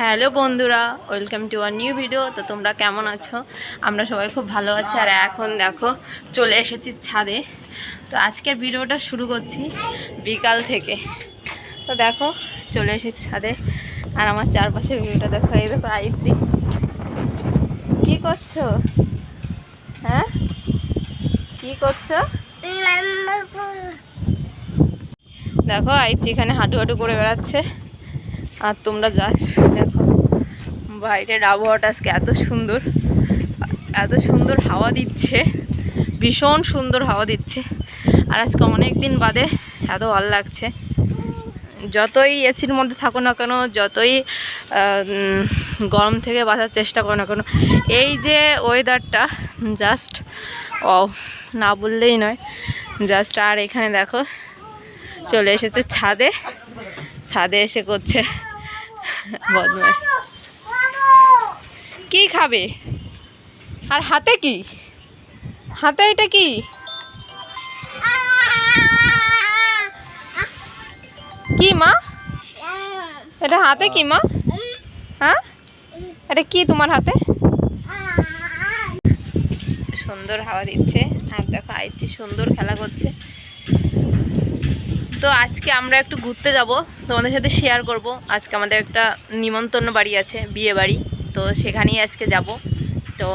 Hello বন্ধুরা, welcome to our new video. তো তোমরা কেমন আছো? আমরা সবাই খুব ভালো আছি। আর এখন দেখো, চলে এসেছি ছাদে। তো আজকের ভিডিওটা শুরু করছি বিকাল থেকে। তো দেখো, চলে এসেছি ছাদে। আর আমার চারপাশের ভিডিওটা দেখো, এই দেখো আইত্রি কি করছ? হ্যাঁ? কি করছ? দেখো আইত্রি এখানে হাঁটু হাঁটু করে বেড়াচ্ছে। আর তোমরা যাস দেখো, বাইরের আবহাওয়াটা আজকে এত সুন্দর এত সুন্দর হাওয়া দিচ্ছে, ভীষণ সুন্দর হাওয়া দিচ্ছে। আর আজকে অনেক দিন বাদে এত ভালো লাগছে। যতই এসির মধ্যে থাকো না কেন, যতই গরম থেকে বাঁচার চেষ্টা করো না কেন, এই যে ওয়েদারটা জাস্ট ও না বললেই নয় জাস্ট আর এখানে দেখো, চলে এসেছে ছাদে। ছাদে এসে করছে। কি খাবে? আর হাতে কি? হাতে এটা কি? কি মা? এটা হাতে কি মা? হ্যাঁ? এটা কি তোমার হাতে? সুন্দর হাওয়া দিচ্ছে। আর দেখো আইটি সুন্দর খেলা করছে। তো আজকে আমরা একটু ঘুরতে যাব। তোমাদের সাথে শেয়ার করব। আজকে আমাদের একটা নিমন্ত্রণ বাড়ি আছে, বিয়ে বাড়ি। তো সেখানেই আজকে যাব। তো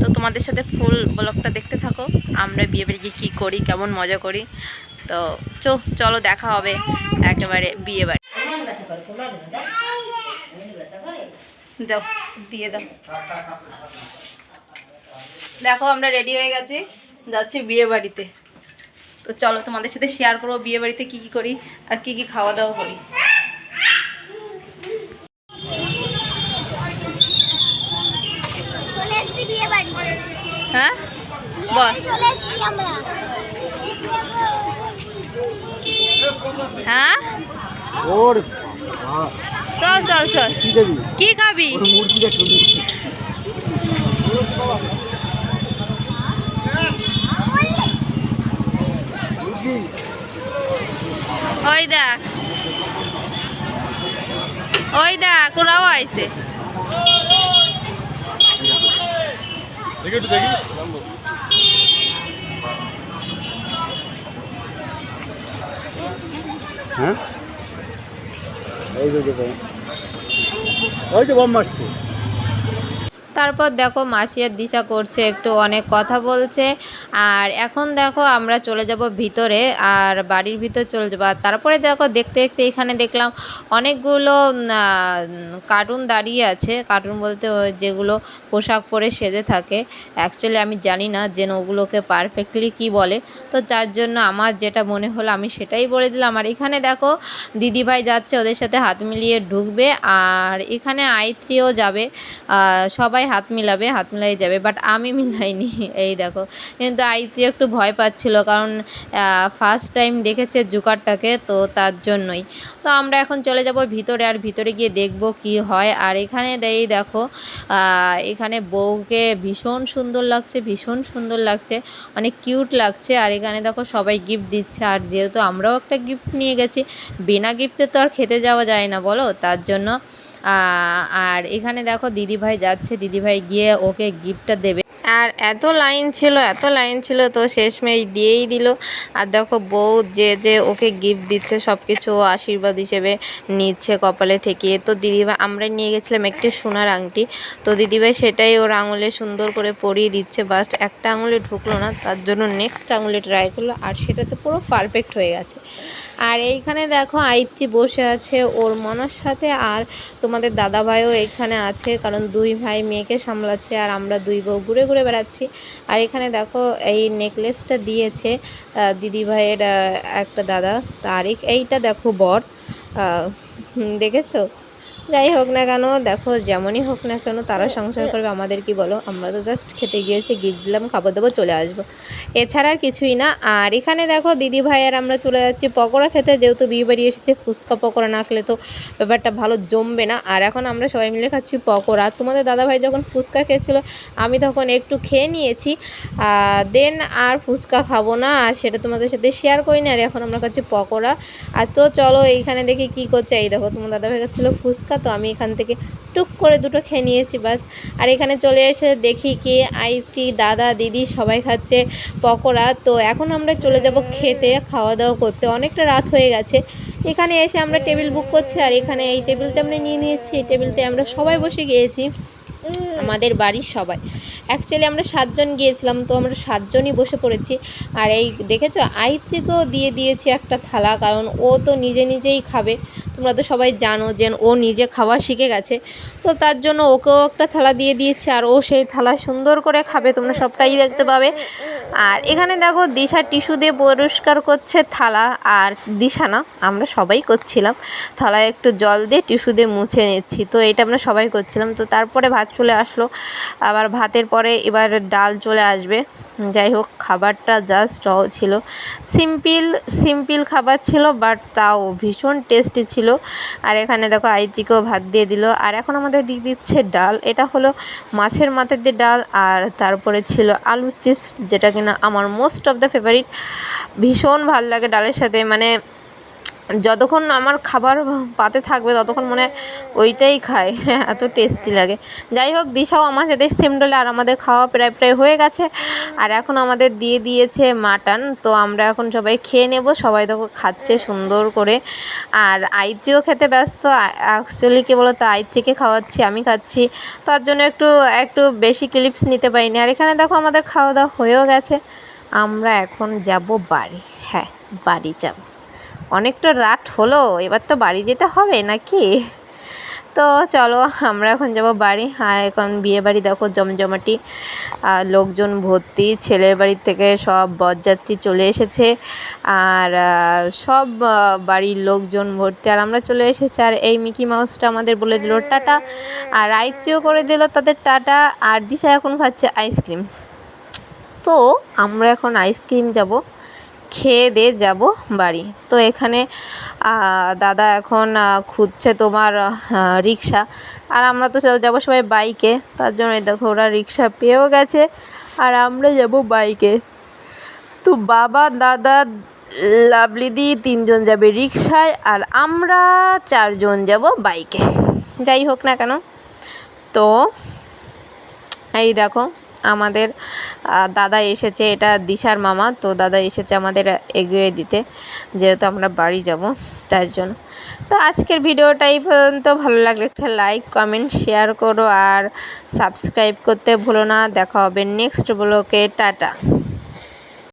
তো তোমাদের সাথে ফুল ব্লগটা দেখতে থাকো। আমরা বিয়ে বাড়ি গিয়ে কী করি, কেমন মজা করি। তো, চো, চলো দেখা হবে একেবারে বিয়ে বাড়ি। দাও, দিয়ে দাও। দেখো আমরা রেডি হয়ে গেছি, যাচ্ছি বিয়ে বাড়িতে। তো চলো তোমাদের সাথে শেয়ার করব বিয়ে বাড়িতে কী কী করি আর কী কী খাওয়া দাওয়া করি। হ্যাঁ? বল। হ্যাঁ? ওর চল চল চল। কি দেবি? কি খাবি? ওই দেখ ওই দেখ ওরাও আইছে হ্যাঁ? ওই যে। ওই যে বম মারছে। তারপর দেখো মাসি আর দিশা করছে একটু অনেক কথা বলছে। আর এখন দেখো আমরা চলে যাব ভিতরে আর বাড়ির ভিতর চলে যাব। আর তারপরে দেখো দেখতে দেখতে এখানে দেখলাম অনেকগুলো কার্টুন দাঁড়িয়ে আছে। কার্টুন বলতে যেগুলো পোশাক পরে সেজে থাকে। অ্যাকচুয়ালি আমি জানি না যে ওগুলোকে পারফেক্টলি কি বলে। তো তার জন্য আমার যেটা মনে হলো আমি সেটাই বলে দিলাম। আর এখানে দেখো দিদিভাই যাচ্ছে ওদের সাথে হাত মিলিয়ে ঢুকবে। আর এখানে আইত্রিও যাবে। আহ, সবাই হাত মিলাবে, হাত মিলাই যাবে বাট আমি মিলাইনি, এই দেখো। কিন্তু আইত্রি একটু ভয় পাচ্ছিল কারণ ফার্স্ট টাইম দেখেছে জুকারটাকে, তো তার জন্যই। তো আমরা এখন চলে যাব ভিতরে, আর ভিতরে গিয়ে দেখব কি হয়। আর এখানে এই দেখো এখানে বউকে ভীষণ সুন্দর লাগছে, ভীষণ সুন্দর লাগছে, অনেক কিউট লাগছে। আর এখানে দেখো, সবাই গিফট দিচ্ছে। আর যেহেতু আমরাও একটা গিফট নিয়ে গেছি, বিনা গিফটে তো আর খেতে যাওয়া যায় না, বলো? তার জন্য আর এখানে দেখো দিদিভাই যাচ্ছে, দিদিভাই গিয়ে ওকে গিফটটা দেবে। আর এত লাইন ছিল, এত লাইন ছিল তো শেষমেশ দিয়েই দিল। আর দেখো বউ যে যে ওকে গিফট দিচ্ছে সব কিছু আশীর্বাদ হিসেবে নিচ্ছে কপালে ঠেকিয়ে। তো দিদিভাই আমরা নিয়ে গেছিলাম একটি সোনার আংটি। তো দিদিভাই সেটাই ওর আঙুলে সুন্দর করে পরিয়ে দিচ্ছে। বাট একটা আঙুলে ঢুকলো না, তার জন্য নেক্সট আঙুলে ট্রাই করল। আর সেটাতে পুরো পারফেক্ট হয়ে গেছে। আর এইখানে দেখো আইত্রি বসে আছে ওর মনার সাথে আর তোমাদের দাদা ভাইও এখানে আছে, কারণ দুই ভাই মেয়েকে সামলাচ্ছে আর আমরা দুই বউ ঘুরে ঘুরে বেড়াচ্ছি। আর এখানে দেখো এই নেকলেসটা দিয়েছে দিদি ভাইয়ের একটা দাদা, তারিখ, এইটা দেখো বর দেখেছ? যাই হোক না কেন, দেখো যেমনই হোক না কেন তারা সংসার করবে, আমাদের কি বলো? আমরা তো জাস্ট খেতে গিয়েছি গিফট দিলাম খাবার দাবার চলে আসব। এছাড়া আর কিছুই না। আর এখানে দেখো দিদি ভাই আর আমরা চলে যাচ্ছি পকোড়া খেতে, যেহেতু বিয়ে বাড়ি এসেছে, ফুচকা পকোড়া না খেলে তো ব্যাপারটা ভালো জমবে না। আর এখন আমরা সবাই মিলে খাচ্ছি পকোড়া। তোমাদের দাদা ভাই যখন ফুচকা খেয়েছিল, আমি তখন একটু খেয়ে নিয়েছি। দেন আর ফুচকা খাব না, আর সেটা তোমাদের সাথে শেয়ার করি না। আর এখন আমরা খাচ্ছি পকোড়া। আর তো চলো, এইখানে দেখি কি করছে। এই দেখো, তোমার দাদা ভাই খাচ্ছিলো ফুচকা। ফুচকা তো আমি এখান থেকে টুক করে দুটো খেয়ে নিয়েছি বাস। আর এখানে চলে এসে দেখি কি, আইসি, দাদা, দিদি সবাই খাচ্ছে পকোড়া। তো এখন আমরা চলে যাব খেতে খাওয়া দাওয়া করতে। অনেকটা রাত হয়ে গেছে। এখানে এসে আমরা টেবিল বুক করছি, আর এখানে এই টেবিলটা আমরা নিয়ে নিয়েছি। এই টেবিলটায় আমরা সবাই বসে গিয়েছি। আমাদের বাড়ির সবাই। অ্যাকচুয়ালি আমরা সাতজন গিয়েছিলাম, তো আমরা সাতজনই বসে পড়েছি। আর এই দেখেছ, আইত্রিকেও দিয়ে দিয়েছি একটা থালা, কারণ ও তো নিজে নিজেই খাবে। তোমরা তো সবাই জানো যে ও নিজে খাওয়া শিখে গেছে। তো তার জন্য ওকেও একটা থালা দিয়ে দিয়েছে, আর ও সেই থালা সুন্দর করে খাবে, তোমরা সবটাই দেখতে পাবে। আর এখানে দেখো দিশা টিস্যু দিয়ে পরিষ্কার করছে থালা আর দিশা না, আমরা সবাই করছিলাম। থালায় একটু জল দিয়ে টিস্যু দিয়ে মুছে নিচ্ছি, তো এটা আমরা সবাই করছিলাম। তো তারপরে ভাত চলে আসলো, আবার ভাতের পরে এবার ডাল চলে আসবে। যাই হোক, খাবারটা জাস্ট ছিল। সিম্পল সিম্পিল খাবার ছিল বাট তাও ভীষণ টেস্টি ছিল। আর এখানে দেখো, আইতিকেও ভাত দিয়ে দিল। আর এখন আমাদের দিয়ে দিচ্ছে ডাল। এটা হলো মাছের মাথার দিয়ে ডাল, আর তারপরে ছিল আলু চিপস যেটা কিনা আমার মোস্ট অফ দ্য ফেভারিট ভীষণ ভালো লাগে ডালের সাথে। মানে যতক্ষণ আমার খাবার পাতে থাকবে, ততক্ষণ মনে হয় ওইটাই খায়। এত টেস্টি লাগে। যাই হোক, দিশাও আমার সাথে সেম ডলে আর আমাদের খাওয়া প্রায় প্রায় হয়ে গেছে। আর এখন আমাদের দিয়ে দিয়েছে মাটন তো আমরা এখন সবাই খেয়ে নেব। সবাই তখন খাচ্ছে সুন্দর করে। আর আইত্রিও খেতে ব্যস্ত। অ্যাকচুয়ালি কী বলতো আইত্রিকে খাওয়াচ্ছি, আমি খাচ্ছি। তার জন্য একটু একটু বেশি ক্লিপস নিতে পারিনি। আর এখানে দেখো আমাদের খাওয়া দাওয়া হয়েও গেছে। আমরা এখন যাব বাড়ি। হ্যাঁ বাড়ি যাব। অনেকটা রাত হলো, এবার তো বাড়ি যেতে হবে নাকি? তো চলো, আমরা এখন যাব বাড়ি। আর এখন বিয়ে বাড়ি দেখো, জমজমাটি। আর লোকজন ভর্তি, ছেলের বাড়ির থেকে সব বরযাত্রী চলে এসেছে। আর সব বাড়ির লোকজন ভর্তি। আর আমরা চলে এসেছি, আর এই মিকি মাউসটা আমাদের বলে দিল, টাটা। আর আইত্রিও করে দিল তাদের টাটা। আর দিশা এখন খাচ্ছে আইসক্রিম। তো আমরা এখন আইসক্রিম যাব। খেয়ে দিয়ে যাব বাড়ি। তো এখানে দাদা এখন খুঁজছে তোমার রিক্সা। আর আমরা তো যাব সবাই বাইকে। তার জন্য দেখো ওরা রিক্সা পেয়েও গেছে, আর আমরা যাব বাইকে। তো বাবা, দাদা লাভলিদি তিনজন যাবে রিক্সায়, আর আমরা চারজন যাব বাইকে। যাই হোক না কেন। তো, এই দেখো আমাদের দাদা এসেছে, এটা দিশার মামা, তো দাদা এসেছে আমাদের এগিয়ে দিতে, যেহেতু আমরা বাড়ি যাব, তার জন্য। তো আজকের ভিডিওটা এই পর্যন্ত, ভালো লাগলে একটা লাইক কমেন্ট শেয়ার করো আর সাবস্ক্রাইব করতে ভুলো না, দেখা হবে নেক্সট ব্লকে টাটা।